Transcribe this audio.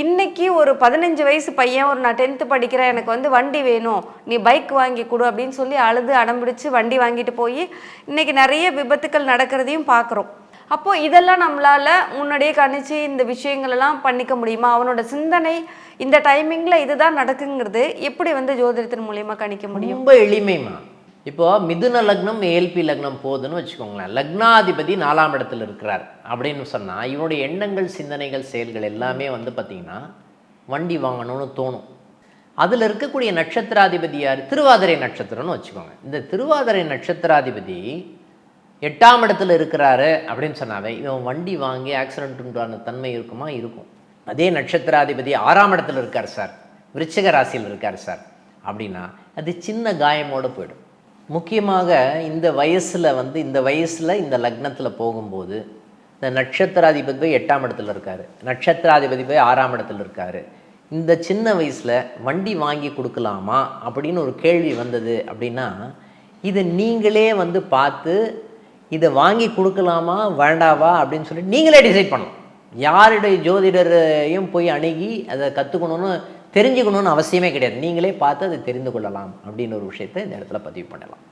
இன்னைக்கு ஒரு பதினஞ்சு வயசு பையன் ஒரு நான் டென்த்து படிக்கிறேன் எனக்கு வந்து வண்டி வேணும். நீ பைக் வாங்கி கொடு அப்படின்னு சொல்லி அழுது அடம்பிடிச்சு வண்டி வாங்கிட்டு போய் இன்னைக்கு நிறைய விபத்துக்கள் நடக்கிறதையும் பார்க்குறோம் அப்போது இதெல்லாம் நம்மளால் முன்னாடியே கணிச்சு இந்த விஷயங்களெல்லாம் பண்ணிக்க முடியுமா? அவனோட சிந்தனை இந்த டைமிங்கில் இதுதான் நடக்குங்கிறது எப்படி வந்து ஜோதிடத்தின் மூலியமா கணிக்க முடியும்? ரொம்ப எளிமைமா இப்போது மிதுன லக்னம் ஏல்பி லக்னம் போகுதுன்னு வச்சுக்கோங்களேன். லக்னாதிபதி நாலாம் இடத்துல இருக்கிறார் அப்படின்னு சொன்னால் இவனுடைய எண்ணங்கள் சிந்தனைகள் செயல்கள் எல்லாமே வந்து பார்த்திங்கன்னா வண்டி வாங்கணும்னு தோணும். அதில் இருக்கக்கூடிய நட்சத்திராதிபதி யார்? திருவாதிரை நட்சத்திரம்னு வச்சுக்கோங்க. இந்த திருவாதிரை நட்சத்திராதிபதி எட்டாம் இடத்துல இருக்கிறாரு அப்படின்னு சொன்னாவே இவன் வண்டி வாங்கி ஆக்சிடென்ட் உண்டான தன்மை இருக்குமா? இருக்கும். அதே நட்சத்திராதிபதி ஆறாம் இடத்துல இருக்கார் சார். விருச்சிக ராசியில் இருக்கார் சார். அப்படின்னா அது சின்ன காயமோடு போயிடும். முக்கியமாக இந்த வயசில் வந்து இந்த வயசில் இந்த லக்னத்தில் போகும்போது இந்த நட்சத்திராதிபதி போய் எட்டாம் இடத்துல இருக்காரு. நட்சத்திராதிபதி போய் ஆறாம் இடத்துல இருக்காரு. இந்த சின்ன வயசில் வண்டி வாங்கி கொடுக்கலாமா அப்படின்னு ஒரு கேள்வி வந்தது அப்படின்னா இதை நீங்களே வந்து பார்த்து இதை வாங்கி கொடுக்கலாமா வேண்டாவா அப்படின்னு சொல்லி நீங்களே டிசைட் பண்ணலாம் யாருடைய ஜோதிடரையும் போய் அணுகி அதை கற்றுக்கணும்னு தெரிஞ்சுக்கணும்னு அவசியமே கிடையாது. நீங்களே பார்த்து அதை தெரிந்து கொள்ளலாம் அப்படின்னு ஒரு விஷயத்தை இந்த இடத்துல பதிவு பண்ணலாம்.